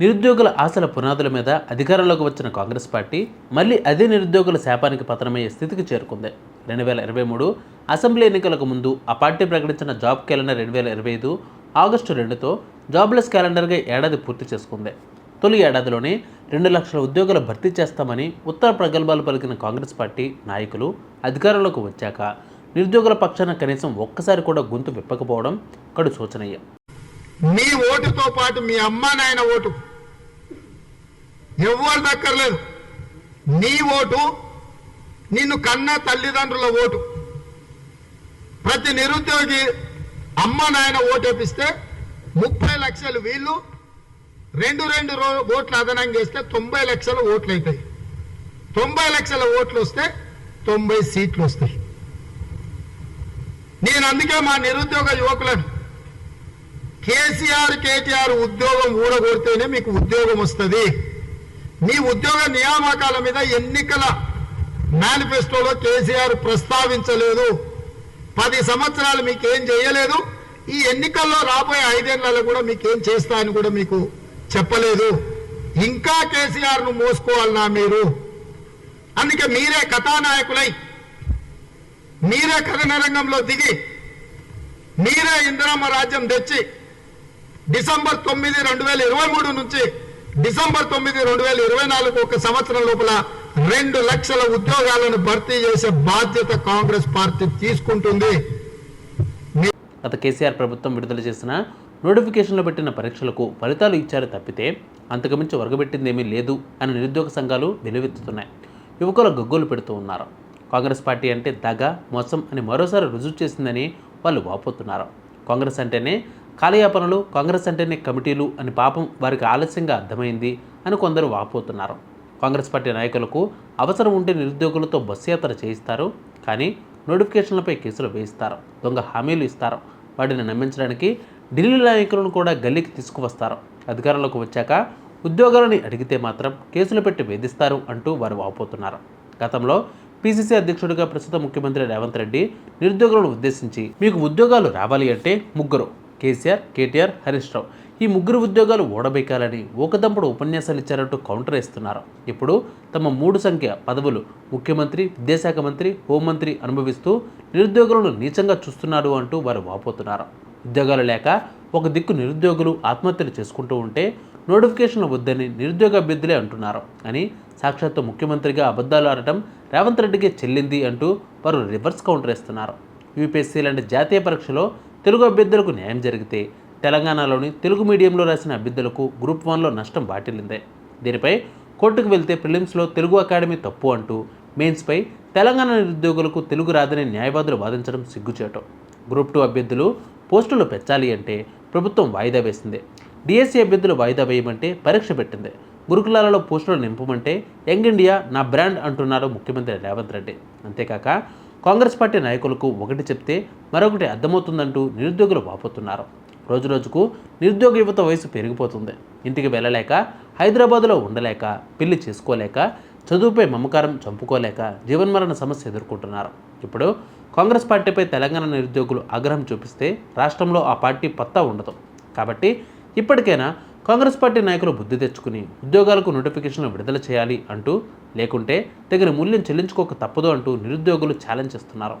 నిరుద్యోగుల ఆశల పునాదుల మీద అధికారంలోకి వచ్చిన కాంగ్రెస్ పార్టీ మళ్ళీ అదే నిరుద్యోగుల శాపానికి పతనమయ్యే స్థితికి చేరుకుంది. రెండు వేల ఇరవై మూడు అసెంబ్లీ ఎన్నికలకు ముందు ఆ పార్టీ ప్రకటించిన జాబ్ క్యాలెండర్ రెండు వేల ఇరవై ఐదు ఆగస్టు రెండుతో జాబ్లెస్ క్యాలెండర్గా ఏడాది పూర్తి చేసుకుంది. తొలి ఏడాదిలోనే రెండు లక్షల ఉద్యోగులు భర్తీ చేస్తామని ఉత్తర ప్రగల్భాలు పలికిన కాంగ్రెస్ పార్టీ నాయకులు అధికారంలోకి వచ్చాక నిరుద్యోగుల పక్షాన కనీసం ఒక్కసారి కూడా గొంతు విప్పకపోవడం కడు సూచనీయం మీ ఓటుతో పాటు మీ అమ్మా నాయన ఓటు ఎవ్వరు దక్కర్లేదు నీ ఓటు నిన్ను కన్న తల్లిదండ్రుల ఓటు. ప్రతి నిరుద్యోగి అమ్మ నాయన ఓటేపిస్తే ముప్పై లక్షలు వీళ్ళు రెండు రెండు ఓట్లు అదనంగా వేస్తే తొంభై లక్షల ఓట్లు అవుతాయి తొంభై లక్షల ఓట్లు వస్తే తొంభై సీట్లు వస్తాయి. నేను అందుకే మా నిరుద్యోగ యువకులను కేసీఆర్ కేటీఆర్ ఉద్యోగం ఊడగొడితేనే మీకు ఉద్యోగం వస్తుంది. మీ ఉద్యోగ నియామకాల మీద ఎన్నికల మేనిఫెస్టోలో కేసీఆర్ ప్రస్తావించలేదు. పది సంవత్సరాలు మీకేం చేయలేదు. ఈ ఎన్నికల్లో రాబోయే ఐదేళ్ళలో కూడా మీకేం చేస్తా అని కూడా మీకు చెప్పలేదు. ఇంకా కేసీఆర్ను మోసుకోవాలన్నా మీరు? అందుకే మీరే కథానాయకులై మీరే కథన రంగంలో దిగి మీరే ఇందిరమ్మ రాజ్యం తెచ్చి డిసెంబర్ తొమ్మిది రెండు వేల ఇరవై మూడు నుంచి డిసెంబర్ తొమ్మిది రెండు వేల ఇరవై నాలుగు ఒక సంవత్సరం లోపల రెండు లక్షల ఉద్యోగాలను భర్తీ చేసే బాధ్యత కాంగ్రెస్ పార్టీ తీసుకుంటుంది. గత కేసీఆర్ ప్రభుత్వం విడుదల చేసిన నోటిఫికేషన్లో పెట్టిన పరీక్షలకు ఫలితాలు ఇచ్చారు తప్పితే అంతకుమించి ఒరగబెట్టిందేమీ లేదు అని నిరుద్యోగ సంఘాలు వెలువెత్తుతున్నాయి. యువకులు గగ్గోలు పెడుతూ ఉన్నారు. కాంగ్రెస్ పార్టీ అంటే దగ మోసం అని మరోసారి రుజువు చేసిందని వాళ్ళు వాపోతున్నారు. కాంగ్రెస్ అంటేనే కాలయాపనలు కాంగ్రెస్ అంటేనే కమిటీలు అని పాపం వారికి ఆలస్యంగా అర్థమైంది అని కొందరు వాపోతున్నారు. కాంగ్రెస్ పార్టీ నాయకులకు అవసరం ఉంటే నిరుద్యోగులతో బస్సు యాత్ర చేయిస్తారు కానీ నోటిఫికేషన్లపై కేసులు వేయిస్తారు దొంగ హామీలు ఇస్తారు. వాటిని నమ్మించడానికి ఢిల్లీ నాయకులను కూడా గల్లీకి తీసుకువస్తారు. అధికారంలోకి వచ్చాక ఉద్యోగాలని అడిగితే మాత్రం కేసులు పెట్టి వేధిస్తారు అంటూ వారు వాపోతున్నారు. గతంలో పీసీసీ అధ్యక్షుడిగా ప్రస్తుత ముఖ్యమంత్రి రేవంత్ రెడ్డి నిరుద్యోగులను ఉద్దేశించి మీకు ఉద్యోగాలు రావాలి అంటే ముగ్గురు కేసీఆర్ కేటీఆర్ హరీష్ రావు. ఈ ముగ్గురు ఉద్యోగాలు ఓడబెక్కాలని ఒకదంపుడు ఉపన్యాసాలు ఇచ్చారంటూ కౌంటర్ వేస్తున్నారు. ఇప్పుడు తమ మూడు సంఖ్య పదవులు ముఖ్యమంత్రి విద్యాశాఖ మంత్రి హోంమంత్రి అనుభవిస్తూ నిరుద్యోగులను నీచంగా చూస్తున్నారు అంటూ వారు వాపోతున్నారు. ఉద్యోగాలు లేక ఒక దిక్కు నిరుద్యోగులు ఆత్మహత్యలు చేసుకుంటూ ఉంటే నోటిఫికేషన్లు వద్దని నిరుద్యోగ అభ్యర్థులే అంటున్నారు అని సాక్షాత్తు ముఖ్యమంత్రిగా అబద్ధాలు ఆడటం రేవంత్ రెడ్డికి చెల్లింది అంటూ వారు రివర్స్ కౌంటర్ వేస్తున్నారు. యూపీఎస్సీ లాంటి జాతీయ పరీక్షలో తెలుగు అభ్యర్థులకు న్యాయం జరిగితే తెలంగాణలోని తెలుగు మీడియంలో రాసిన అభ్యర్థులకు గ్రూప్ వన్లో నష్టం వాటిల్లిందే. దీనిపై కోర్టుకు వెళ్తే ప్రిలిమ్స్లో తెలుగు అకాడమీ తప్పు అంటూ మెయిన్స్పై తెలంగాణ నిరుద్యోగులకు తెలుగు రాదని న్యాయవాదులు వాదించడం సిగ్గుచేటం. గ్రూప్ టూ అభ్యర్థులు పోస్టులు పెంచాలి అంటే ప్రభుత్వం వాయిదా వేసింది. డిఎస్సీ అభ్యర్థులు వాయిదా వేయమంటే పరీక్ష పెట్టింది. గురుకులాలలో పోస్టులు నింపమంటే యంగ్ ఇండియా నా బ్రాండ్ అంటున్నారు ముఖ్యమంత్రి రేవంత్ రెడ్డి. అంతేకాక కాంగ్రెస్ పార్టీ నాయకులకు ఒకటి చెప్తే మరొకటి అర్థమవుతుందంటూ నిరుద్యోగులు వాపోతున్నారు. రోజురోజుకు నిరుద్యోగ యువత వయసు పెరిగిపోతుంది. ఇంటికి వెళ్ళలేక హైదరాబాద్లో ఉండలేక పెళ్ళి చేసుకోలేక చదువుపై మమకారం చంపుకోలేక జీవన్మరణ సమస్య ఎదుర్కొంటున్నారు. ఇప్పుడు కాంగ్రెస్ పార్టీపై తెలంగాణ నిరుద్యోగులు ఆగ్రహం చూపిస్తే రాష్ట్రంలో ఆ పార్టీ పత్తా ఉండదు. కాబట్టి ఇప్పటికైనా కాంగ్రెస్ పార్టీ నాయకులు బుద్ధి తెచ్చుకుని ఉద్యోగాలకు నోటిఫికేషన్లు విడుదల చేయాలి అంటూ లేకుంటే తగిన మూల్యం చెల్లించుకోక తప్పదు అంటూ నిరుద్యోగులు ఛాలెంజ్ చేస్తున్నారు.